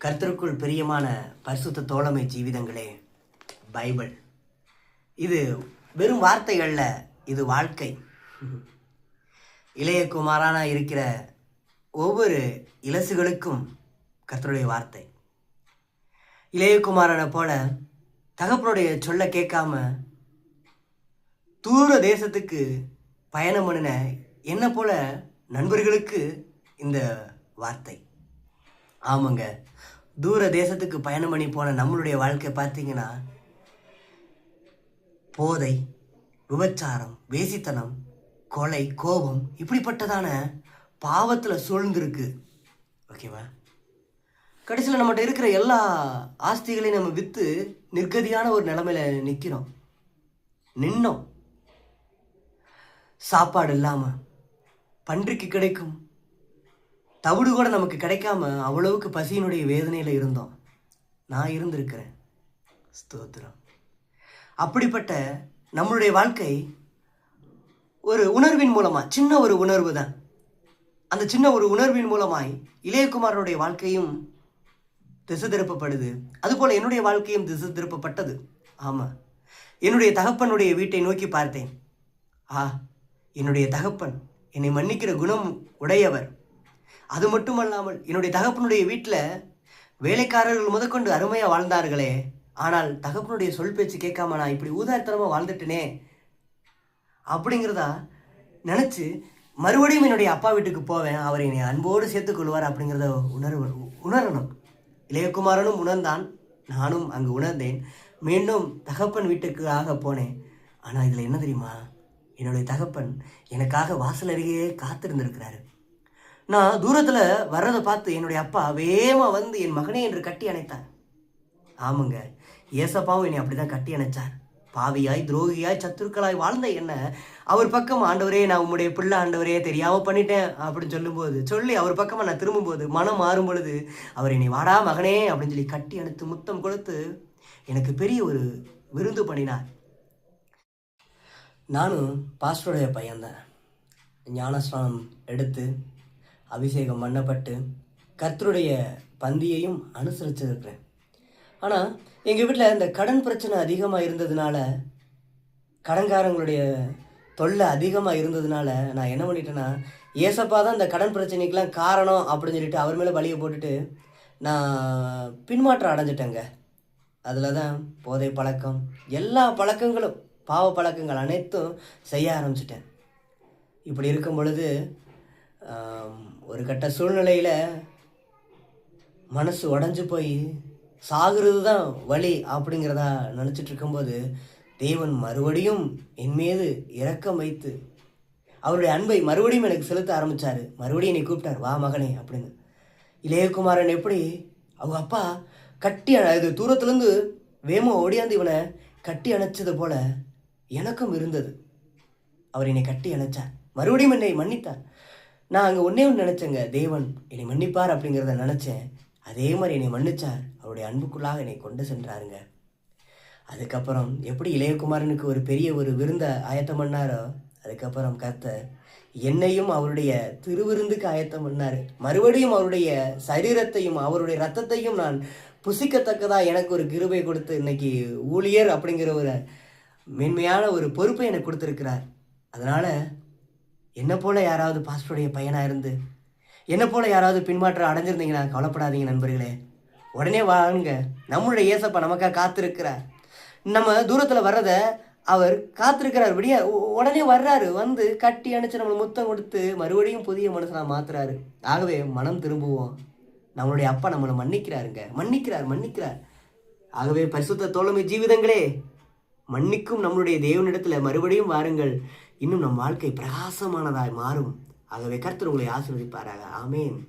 கர்த்தருக்குள் பிரியமான பரிசுத்த தோழமை ஜீவிதங்களே பைபிள். இது வெறும் வார்த்தைகளில் இது வாழ்க்கை. இளைய குமாரான இருக்கிற ஒவ்வொரு இலசுகளுக்கும் கர்த்தருடைய வார்த்தை. இளையகுமாரனை போல தகப்பனுடைய சொல்ல கேட்காம தூர தேசத்துக்கு பயணம் பண்ணின என்ன போல நண்பர்களுக்கு இந்த வார்த்தை. ஆமாங்க. தூர தேசத்துக்கு பயணம் பண்ணி போன நம்மளுடைய வாழ்க்கை பார்த்தீங்கன்னா போதை விபச்சாரம் வேசித்தனம் கொலை கோபம் இப்படிப்பட்டதான பாவத்தில் சூழ்ந்திருக்கு. ஓகேவா? கடைசியில் நம்மகிட்ட இருக்கிற எல்லா ஆஸ்திகளையும் நம்ம விற்று நிர்கதியான ஒரு நிலமையில நிற்கிறோம் நின்னோம். சாப்பாடு இல்லாமல் பன்றிக்கு கிடைக்கும். தவிடு கூட நமக்கு கிடைக்காம அவ்வளவுக்கு பசியினுடைய வேதனையில் இருந்தோம். நான் இருந்திருக்கிறேன். ஸ்தோத்திரம். அப்படிப்பட்ட நம்மளுடைய வாழ்க்கை ஒரு உணர்வின் மூலமாக சின்ன ஒரு உணர்வு தான். அந்த சின்ன ஒரு உணர்வின் மூலமாய் இளையகுமாரனுடைய வாழ்க்கையும் திசை திருப்பப்படுது அதுபோல் என்னுடைய வாழ்க்கையும் திசை திருப்பப்பட்டது ஆமாம் என்னுடைய தகப்பனுடைய வீட்டை நோக்கி பார்த்தேன். ஆ என்னுடைய தகப்பன் என்னை மன்னிக்கிற குணம் உடையவர். அது மட்டுமல்லாமல் என்னுடைய தகப்பனுடைய வீட்டில் வேலைக்காரர்கள் முதற்கொண்டு அருமையாக வாழ்ந்தார்களே. ஆனால் தகப்பனுடைய சொல் பேச்சு கேட்காம நான் இப்படி ஊதாரித்தனமாக வாழ்ந்துட்டேனே. அப்படிங்கிறதா நினச்சி மறுபடியும் என்னுடைய அப்பா வீட்டுக்கு போவேன். அவர் என்னை அன்போடு சேர்த்துக்கொள்வார் அப்படிங்கிறத உணர்வு உணரணும். இளையகுமாரனும் உணர்ந்தான். நானும் அங்கு உணர்ந்தேன். மீண்டும் தகப்பன் வீட்டுக்காக போனேன். ஆனால் இதில் என்ன தெரியுமா? என்னுடைய தகப்பன் எனக்காக வாசல் அருகே காத்திருந்திருக்கிறாரு. நான் தூரத்தில் வர்றதை பார்த்து என்னுடைய அப்பா வேகமாக வந்து என் மகனே என்று கட்டி அணைத்தார். ஆமாங்க ஏசப்பாவும் என்னை அப்படி தான் கட்டி அணைச்சார். பாவியாய் துரோகியாய் சத்துருக்களாய் வாழ்ந்த என்ன அவர் பக்கம் ஆண்டவரே நான் உம்முடைய பிள்ளை ஆண்டவரே தெரியாமல் பண்ணிட்டேன் அப்படின்னு சொல்லும்போது சொல்லி அவர் பக்கமாக நான் திரும்பும்போது மனம் மாறும் பொழுது அவர் என்னை வாடா மகனே அப்படின்னு சொல்லி கட்டி அணைத்து முத்தம் கொடுத்து எனக்கு பெரிய ஒரு விருந்து பண்ணினார். நானும் பாஸ்டருடைய பையன்தான். ஞானஸ்நானம் எடுத்து அபிஷேகம் பண்ணப்பட்டு கர்த்தருடைய பந்தியையும் அனுசரிச்சிருக்கிறேன். ஆனால் எங்கள் வீட்டில் இந்த கடன் பிரச்சனை அதிகமாக இருந்ததுனால கடன்காரங்களுடைய தொல்லை அதிகமாக இருந்ததுனால நான் என்ன பண்ணிட்டேன்னா ஏசப்பா தான் இந்த கடன் பிரச்சனைக்கெலாம் காரணம் அப்படின்னு சொல்லிட்டு அவர் மேலே வழியை போட்டுட்டு நான் பின்மாற்றம் அடைஞ்சிட்டேங்க. அதில் தான் போதை பழக்கம் எல்லா பழக்கங்களும் பாவ பழக்கங்கள் அனைத்தும் செய்ய ஆரம்பிச்சிட்டேன். இப்படி இருக்கும் பொழுது ஒரு கட்ட சூழ்நிலையில் மனசு உடஞ்சு போய் சாகிறது தான் வழி அப்படிங்கிறதா நினச்சிட்டு இருக்கும்போது தேவன் மறுபடியும் என் மீது இரக்கம் வைத்து அவருடைய அன்பை மறுபடியும் எனக்கு செலுத்த ஆரம்பித்தார் மறுபடியும் என்னை கூப்பிட்டார் வா மகனே அப்படின்னு. இளையகுமாரன் எப்படி அவங்க அப்பா கட்டி அண- இது தூரத்துலேருந்து வேமோ ஓடியாந்து இவனை கட்டி அணைச்சது போல எனக்கும் இருந்தது. அவர் என்னை கட்டி அணைச்சார். மறுபடியும் என்னை மன்னித்தார். நான் அங்கே ஒன்றே ஒன்று நினச்சேங்க. தேவன் என்னை மன்னிப்பார் அப்படிங்கிறத நினச்சேன். அதே மாதிரி என்னை மன்னிச்சார். அவருடைய அன்புக்குள்ளாக என்னை கொண்டு சென்றாருங்க. அதுக்கப்புறம் எப்படி இளையகுமாரனுக்கு ஒரு பெரிய ஒரு விருந்தை ஆயத்தம் பண்ணாரோ அதுக்கப்புறம் கர்த்தர் என்னையும் அவருடைய திருவிருந்துக்கு ஆயத்தம் பண்ணார். மறுபடியும் அவருடைய சரீரத்தையும் அவருடைய ரத்தத்தையும் நான் புசிக்கத்தக்கதா எனக்கு ஒரு கிருபை கொடுத்து இன்னைக்கு ஊழியர் அப்படிங்கிற ஒரு மேன்மையான ஒரு பொறுப்பை எனக்கு கொடுத்துருக்கிறார். அதனால் என்னை போல் யாராவது பாஸ்போர்டைய பையனாக இருந்து? என்னை போல் யாராவது பின்மாற்றம் அடைஞ்சிருந்தீங்கன்னா கவலைப்படாதீங்க நண்பர்களே. உடனே வாங்க. நம்மளுடைய ஏசப்பா நமக்காக காத்திருக்கிறார். நம்ம தூரத்தில் வர்றதை அவர் காத்திருக்கிறார். விடிய உடனே வர்றாரு. வந்து கட்டி அணைச்சு நம்மளை முத்தம் கொடுத்து மறுபடியும் புதிய மனுஷனா மாத்துறாரு. ஆகவே மனம் திரும்புவோம். நம்மளுடைய அப்பா நம்மளை மன்னிக்கிறாருங்க. மன்னிக்கிறார் மன்னிக்கிறார். ஆகவே பரிசுத்த தோழமை ஜீவிதங்களே மன்னிக்கும் நம்மளுடைய தேவனிடத்தில் மறுபடியும் வாருங்கள். இன்னும் நம் வாழ்க்கை பிரகாசமானதாய் மாறும். ஆகவே கர்த்தர் உங்களை ஆசீர்வதிப்பாராக. ஆமேன்.